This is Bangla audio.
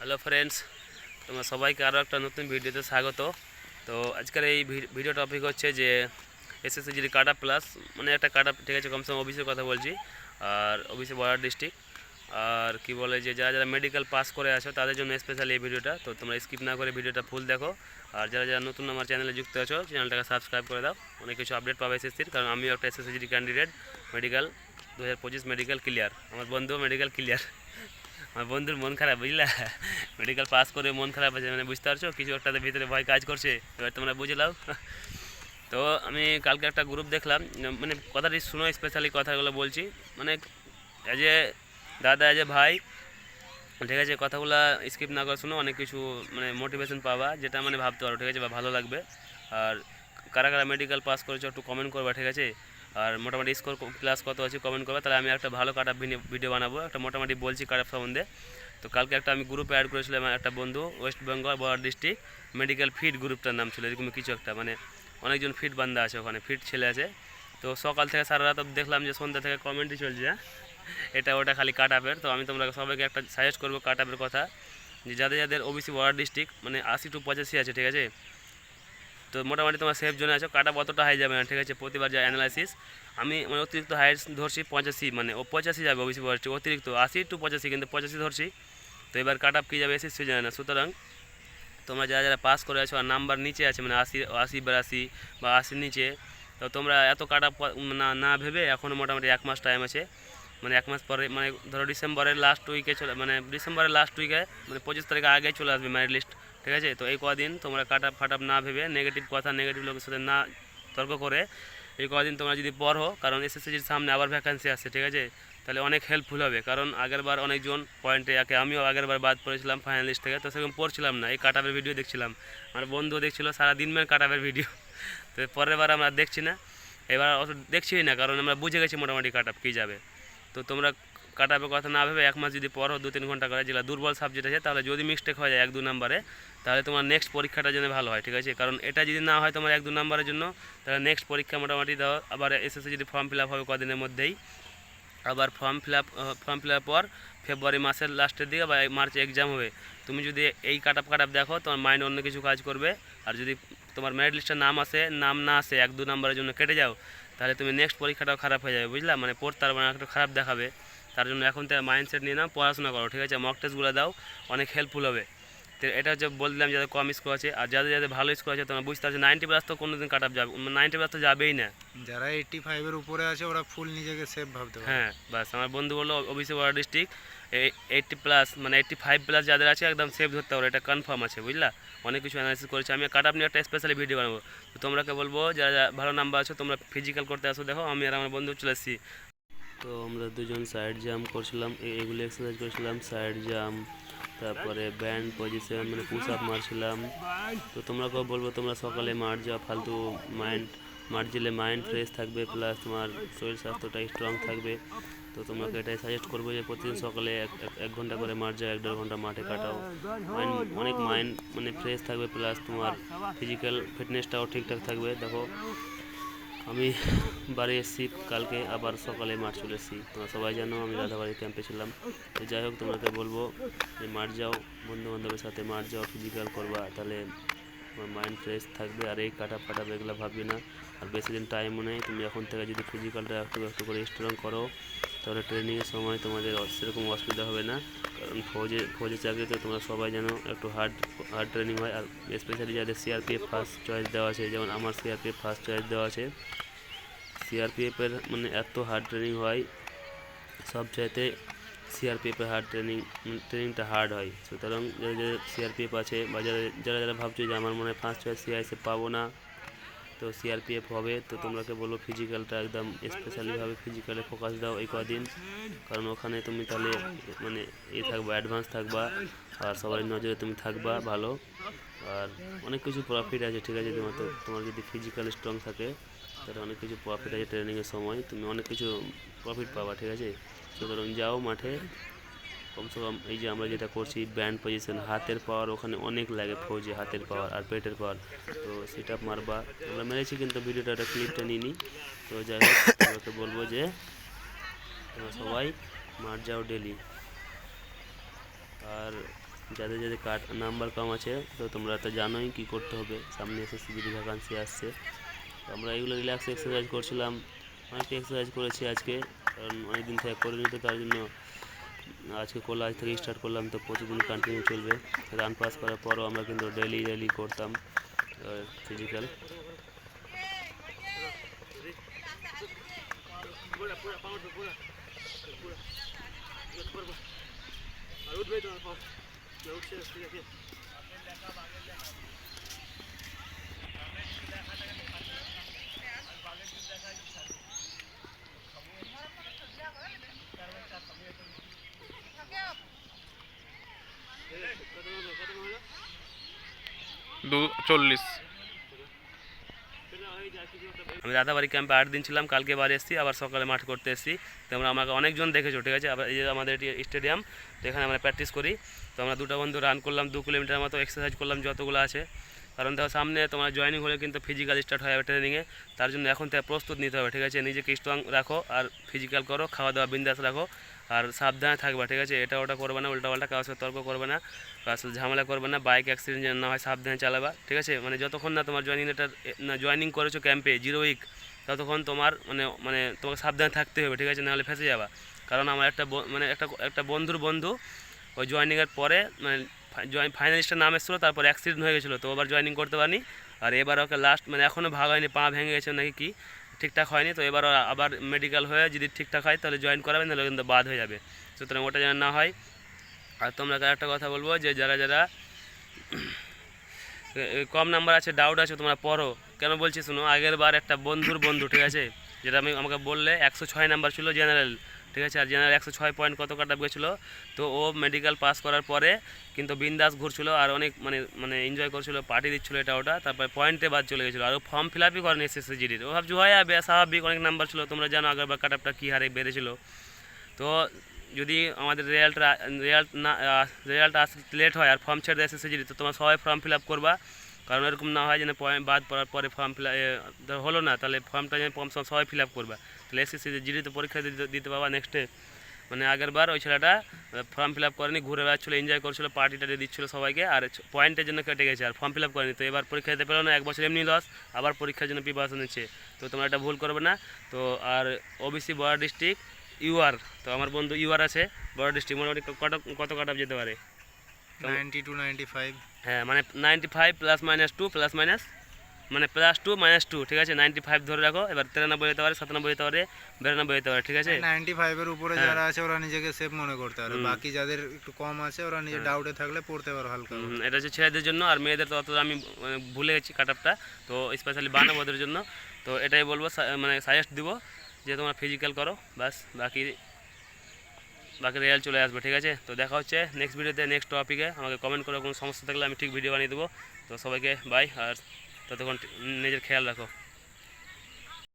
হ্যালো ফ্রেন্ডস, তোমরা সবাইকে আরও একটা নতুন ভিডিওতে স্বাগত। তো আজকের এই ভিডিও টপিক হচ্ছে যে এসএসসিজির কাটা প্লাস মানে একটা কাটা, ঠিক আছে, কমসে কম অফিসের কথা বলছি, আর অফিসে বর্ডার ডিস্ট্রিক্ট আর কি বলে যে যারা যারা মেডিকেল পাস করে আছো, তাদের জন্য স্পেশালি এই ভিডিওটা তো তোমরা স্কিপ না করে ভিডিওটা ফুল দেখো। আর যারা যারা নতুন আমার চ্যানেলে যুক্ত আছো চ্যানেলটাকে সাবস্ক্রাইব করে দাও, অনেক কিছু আপডেট পাবে এসএসসির কারণ আমিও একটা এসএসসিজি ক্যান্ডিডেট মেডিকেল দু হাজার পঁচিশ মেডিকেল ক্লিয়ার আমার বন্ধুও মেডিকেল ক্লিয়ার আমার বন্ধুর মন খারাপ, বুঝলা? মেডিকেল পাস করে মন খারাপ আছে মানে বুঝতে পারছ? কিছু একটাতে ভিতরে ভয় কাজ করছে। এবার তোমরা বুঝে নাও। তো আমি কালকে একটা গ্রুপ দেখলাম মানে কথাটি শুনো স্পেশালি কথাগুলো বলছি। মানে এজ এ দাদা এজ এ ভাই, ঠিক আছে, কথাগুলো স্কিপ না করে শুনো, অনেক কিছু মানে মোটিভেশন পাবা, যেটা মানে ভাবতে পারো, ঠিক আছে, বা ভালো লাগবে। আর কারা কারা মেডিকেল পাস করেছ একটু কমেন্ট করবা, ঠিক আছে? আর মোটামুটি স্কোর ক্লাস কত আছে কমেন্ট করবে, তাহলে আমি একটা ভালো কাট ভিডিও বানাবো, একটা মোটামুটি বলছি কাট সম্বন্ধে। তো কালকে একটা আমি গ্রুপে অ্যাড করেছিলাম একটা বন্ধু West Bengal border district medical fit গ্রুপটার নাম ছিল, এরকম কিছু একটা মানে অনেকজন ফিট বান্দা আছে ওখানে ফিট ছেলে আছে। তো সকাল থেকে সারা রাত দেখলাম যে সন্ধ্যা থেকে কমেন্টই চলছে হ্যাঁ? এটা ওটা খালি কাট আপের তো আমি তোমরা সবাইকে একটা সাজেস্ট করব কাট আপের কথা, যে যাদের যাদের ওবিসি বর্ডার ডিস্ট্রিক্ট মানে আশি টু পঁচাশি আছে, ঠিক আছে? তো মোটামুটি তোমার সেফ জোনে আছো। কাটা অতটা হাই যাবে না, ঠিক আছে? প্রতিবার যা অ্যানালাইসিস আমি মানে অতিরিক্ত হাইট ধরছি পঁচাশি মানে ও পঁচাশি যাবে ওবিসি বর্ডার অতিরিক্ত আশি টু পঁচাশি, কিন্তু পঁচাশি ধরছি। তো এবার কাট আপ কী যাবে? এসে সে জানে না সুতরাং তোমরা যারা যারা পাস করে আছো, আর নাম্বার নিচে আছে মানে আশি আশি, বিরাশি বা আশির নিচে, তো তোমরা এত কাট আপ না না ভেবে এখনও মোটামুটি এক মাস টাইম আছে। মানে এক মাস পরে মানে ধরো ডিসেম্বরের লাস্ট উইকে চলে মানে ডিসেম্বরের লাস্ট উইকে মানে পঁচিশ তারিখে আগে চলে আসবে মেরিট লিস্ট ঠিক আছে? তো এই কদিন তোমরা কাট ফাটাপ না ভেবে নেগেটিভ কথা নেগেটিভ লোকের সাথে না তর্ক করে এই কদিন তোমরা যদি পড়ো, কারণ এসএসসির সামনে আবার ভ্যাকান্সি আসছে ঠিক আছে? তাহলে অনেক হেল্পফুল হবে, কারণ আগেরবার অনেকজন পয়েন্টে একে আমিও আগেরবার বাদ পড়েছিলাম ফাইনালিস্ট থেকে, তো সেরকম পড়ছিলাম না, এই কাটাপের ভিডিও দেখছিলাম। আমার বন্ধুও দেখছিল সারা দিন মেন কাটাপের ভিডিও তো পরের বার আমরা দেখছি না। এবার অত দেখছিই না, কারণ আমরা বুঝে গেছি মোটামুটি কাটাপ কী যাবে। তো তোমরা কাট আপের কথা না ভেবে এক মাস যদি পড়ো দু তিন ঘণ্টা করে যেগুলো দুর্বল সাবজেক্ট আছে, তাহলে যদি মিস্টেক হয়ে যায় এক দু নম্বরে তাহলে তোমার নেক্সট পরীক্ষাটা জন্য ভালো হয়, ঠিক আছে? কারণ এটা যদি না হয় তোমার এক দু নম্বরের জন্য, তাহলে নেক্সট পরীক্ষা মোটামুটি দাও আবার এসএসসি যদি ফর্ম ফিল আপ হবে কদিনের মধ্যেই, আবার form fill up form fill up পর ফেব্রুয়ারি মাসের লাস্টের দিকে বা মার্চে এক্সাম হবে, তুমি যদি এই কাট আপ কাট আপ দেখো, তোমার মাইন্ড অন্য কিছু কাজ করবে, আর যদি তোমার মেরিট লিস্টের নাম আসে, নাম না আসে এক দু নম্বরের জন্য কেটে যাও, তাহলে তুমি নেক্সট পরীক্ষাটাও খারাপ হয়ে যাবে, বুঝলা? মানে পড়তে পারবে না, একটু খারাপ দেখাবে। তার জন্য এখন থেকে মাইন্ডসেট নিয়ে নাও পড়াশোনা করো ঠিক আছে? মক টেস্টগুলো দাও অনেক হেল্পফুল হবে। তো এটা হচ্ছে বললাম যাদের কম স্কোর আছে আর যাদের যাদের ভালো স্কোর আছে তোমরা বুঝতে পারছ নাইনটি প্লাস তো কোনো দিন কাট আপ যাবে নাইনটি প্লাস তো যাবেই না। যারা এইটটি ফাইভের উপরে আছে ওরা ফুল নিজেকে সেফ ভাবতে হ্যাঁ বাস আমার বন্ধু বলল ওবিসি বড় ডিস্ট্রিক্ট এইটটি প্লাস মানে এইটটি ফাইভ প্লাস যাদের আছে একদম সেফ ধরতে পারো এটা কনফার্ম আছে বুঝলা? অনেক কিছু অ্যানালিসিস করেছি আমি কাট আপ নিয়ে একটা স্পেশালি ভিডিও বানাবো। তো তোমরাকে বলব যারা ভালো নাম্বার আছো তোমরা ফিজিক্যাল করতে আসো দেখো আমি আর আমার বন্ধু চলে এসেছি। তো আমরা দুজন সাইড জাম্প করছিলাম এগুলো এক্সারসাইজ করছিলাম সাইড জাম্প তারপরে ব্যান্ড পজিশন মানে পুশ আপ মারছিলাম। তো তোমরা কেউ বলব, তোমরা সকালে মার যাও, ফালতু মাইন্ড মাঠ গেলে মাইন্ড ফ্রেশ থাকবে প্লাস তোমার শরীর স্বাস্থ্যটা স্ট্রং থাকবে। তো তোমাকে এটাই সাজেস্ট করব যে প্রতিদিন সকালে এক ঘণ্টা করে মাঠ যাও, এক দেড় ঘণ্টা মাঠে কাটাও। মাইন্ড অনেক মাইন্ড মানে ফ্রেশ থাকবে প্লাস তোমার ফিজিক্যাল ফিটনেসটাও ঠিকঠাক থাকবে, দেখো। আমি বাড়ি এসেছি, কালকে আবার সকালে মাঠ চলে এসেছি। তোমরা সবাই জানো, আমি রাধাবাড়ি ক্যাম্পে ছিলাম। তো যাই হোক তোমাকে বলব যে মাঠ যাও বন্ধু বান্ধবের সাথে মাঠ যাও ফিজিক্যাল করবা, তাহলে তোমার মাইন্ড ফ্রেশ থাকবে। আর এই কাটা ফাটা এগুলো ভাববে না। আর বেশি দিন টাইমও নেই। তুমি এখন থেকে যদি ফিজিক্যালটা একটু একটু করে স্ট্রং করো তাহলে ট্রেনিংয়ের সময় তোমাদের সেরকম অসুবিধা হবে না। কারণ ফৌজে ফৌজের চাকরিতে তোমরা সবাই জানো একটু হার্ড হার্ড ট্রেনিং হয়। আর স্পেশালি যাদের সিআরপিএফ ফার্স্ট চয়েস দেওয়া আছে, যেমন আমার সিআরপিএফ ফার্স্ট চয়েস দেওয়া আছে। সিআরপিএফের মানে এত হার্ড ট্রেনিং হয়, সব চাইতে সিআরপিএফের হার্ড ট্রেনিং ট্রেনিংটা হার্ড হয়। সুতরাং যারা যারা সিআরপিএফ আছে বা যারা যারা যারা ভাবছ যে আমার মনে হয় ফার্স্ট চয়েস সিআইএসএফ পাবো না তো সিআরপিএফ হবে তো তোমরাকে বলব ফিজিক্যালটা একদম স্পেশালিভাবে ফিজিক্যালে ফোকাস দাও এই কদিন। কারণ ওখানে তুমি তাহলে মানে এ থাকবা অ্যাডভান্স থাকবা আর সবার নজরে তুমি থাকবা ভালো। আর অনেক কিছু প্রফিট আছে ঠিক আছে তোমার তো তোমার যদি ফিজিক্যাল স্ট্রং থাকে তাহলে অনেক কিছু প্রফিট আছে ট্রেনিংয়ের সময় তুমি অনেক কিছু প্রফিট পাবা ঠিক আছে? সুতরাং যাও মাঠে কমসে কম এই যে আমরা যেটা করছি ব্যান্ড পজিশন হাতের পাওয়ার ওখানে অনেক লাগে ফৌজে হাতের পাওয়ার আর পেটের পাওয়ার তো সেটা মারবা। আমরা মেরেছি কিন্তু ভিডিওটা একটা ক্লিপটা নিইনি। তো যাই হোক, তোমাকে বলব যে তোমরা সবাই মাঠ যাও ডেলি আর যাদের যাদের কার্ড নাম্বার কম আছে, তো তোমরা তো জানোই কী করতে হবে। সামনে এসএসসি জিডি ভ্যাকান্সি আসছে। তো আমরা এগুলো রিল্যাক্স এক্সারসাইজ করছিলাম। অনেকটা এক্সারসাইজ করেছি আজকে, কারণ অনেক দিন থেকে করিনি তো তার জন্য আজকে করলে আজ থেকে স্টার্ট করলাম, তো প্রতিদিন কন্টিনিউ চলবে। রান পাস করার পরও আমরা কিন্তু ডেলি ডেলি করতাম ফিজিক্যাল দু চল্লিশ। আমি রাতাবাড়ি ক্যাম্পে আট দিন ছিলাম, কালকে বাড়ি এসেছি, আবার সকালে মাঠ করতে এসেছি। তোমরা আমাকে অনেকজন দেখেছ, ঠিক আছে? আবার এই যে আমাদের এটি স্টেডিয়াম তো এখানে আমরা প্র্যাকটিস করি। তো আমরা দুটো বন্ধু রান করলাম, দু কিলোমিটার মতো এক্সারসাইজ করলাম, যতগুলো আছে। কারণ দেখো, সামনে তোমার জয়েনিং হলে কিন্তু ফিজিক্যাল স্টার্ট হয়ে ট্রেনিংয়ে তার জন্য এখন থেকে প্রস্তুত নিতে হবে, ঠিক আছে? নিজেকে স্ট্রং রাখো আর ফিজিক্যাল করো, খাওয়া দাওয়া, বিন্দাস রাখো। আর সাবধানে থাকবে, ঠিক আছে? এটা ওটা করবে না উল্টা পাল্টা কারোর সাথে তর্ক করবে না, কারোর সাথে ঝামেলা করবে না বাইক অ্যাক্সিডেন্ট যেন না হয় সাবধানে চালাবা, ঠিক আছে? মানে যতক্ষণ না তোমার জয়েনিং না জয়েনিং করেছ ক্যাম্পে জিরো উইক ততক্ষণ তোমার মানে মানে তোমাকে সাবধানে থাকতে হবে, ঠিক আছে? নাহলে ফেঁসে যাবা। কারণ আমার একটা মানে একটা একটা বন্ধুর বন্ধু, ওই জয়েনিংয়ের পরে মানে জয়েন ফাইনালিস্টের নাম এসেছিল, তারপর অ্যাক্সিডেন্ট হয়ে গেছিল, তো আবার জয়েনিং করতে পারিনি। আর এবার ওকে লাস্ট মানে এখনও ভাগ হয়নি, পা ভেঙে গেছে নাকি কি ঠিকঠাক হয়নি, তো এবার আবার মেডিকেল হয়ে যদি ঠিকঠাক হয় তাহলে জয়েন করাবে, নাহলে কিন্তু বাদ হয়ে যাবে। সুতরাং ওটা যেন না হয়। আর তোমরা একটা কথা বলব যে যারা যারা কম নাম্বার আছে ডাউট আছে, তোমরা পড়ো। কেন বলছি, শুনো, আগের বার একটা বন্ধুর বন্ধু, ঠিক আছে? যেটা আমি আমাকে বললে একশো ছয় নাম্বার ছিল জেনারেল ঠিক আছে? আর জেনারেল একশো ছয় পয়েন্ট কত কাটা গেছিল তো ও মেডিকেল পাস করার পরে কিন্তু বিন্দাস ঘুরছিল আর অনেক মানে মানে এনজয় করছিল পার্টি দিচ্ছিল এটা ওটা। তারপরে পয়েন্টে বাদ চলে গেছিল। আর ও ফর্ম ফিল আপই করেনি এসএসসি জিডির ও ভাবছি হয় স্বাভাবিক, অনেক নাম্বার ছিল। তোমরা জানো আগের বার কাট আপটা কী হারে বেড়েছিল। তো যদি আমাদের রেজাল্ট রেজাল্ট না রেজাল্ট আসতে লেট হয় আর ফর্ম ছেড়ে দেয় এসএসসি জিডি তো তোমরা সবাই ফর্ম ফিল আপ করবা। কারণ এরকম না হয় যেন বাদ পড়ার পরে ফর্ম ফিল হলো না, তাহলে ফর্মটা যেন ফর্ম সবাই ফিল আপ করবা। তাহলে এসএসসি জিডিতে পরীক্ষা দিতে পাবা নেক্সটে মানে আগের বার ওই ছেলেটা ফর্ম ফিল আপ করেনি, ঘুরে বেড়াচ্ছিলো এনজয় করছিল পার্টি টাটি দিচ্ছিল সবাইকে, আর পয়েন্টের জন্য কেটে গেছে, আর ফর্ম ফিল আপ করেনি। তো এবার পরীক্ষা দিতে পেল না, এক বছর এমনি লস আবার পরীক্ষার জন্য প্রিপারেশন নিচ্ছে। তো তোমরা এটা ভুল করবে না। তো আর ওবিসি বর্ডার ডিস্ট্রিক্ট ইউআর তো আমার বন্ধু ইউআর আছে বর্ডার ডিস্ট্রিক্ট মোটামুটি কত কত কাট যেতে পারে? নাইনটি টু নাইনটি ফাইভ হ্যাঁ মানে ninety five plus minus two plus minus মানে প্লাস টু মাইনাস টু ঠিক আছে? নাইনটি ফাইভ ধরে রাখো। এবার তিরানব্বই যেতে পারে সাতানব্বই যেতে পারে বিরানব্বই যেতে পারে ঠিক আছে? নাইনটি ফাইভের উপরে হ্যাঁ। যারা আছে ওরা নিজেকে সেফ মনে করতে পারে। বাকি যাদের একটু কম আছে ওরা নিজে ডাউটে থাকলে পড়তে পারো হালকা এটা হচ্ছে ছেলেদের জন্য আর মেয়েদের তো অত আমি মানে, ভুলে গেছি কাট আপটা তো স্পেশালি বানাবো ওদের জন্য। তো এটাই বলব মানে সাজেস্ট দিব যে তোমরা ফিজিক্যাল করো বাস বাকি বাকি রেজাল্ট চলে আসবে, ঠিক আছে? তো দেখা হচ্ছে নেক্সট ভিডিওতে নেক্সট টপিকে আমাকে কমেন্ট করে কোনো সমস্যা থাকলে আমি ঠিক ভিডিও বানিয়ে দেবো। তো সবাইকে বাই আর ততক্ষণ নিজের খেয়াল রাখো।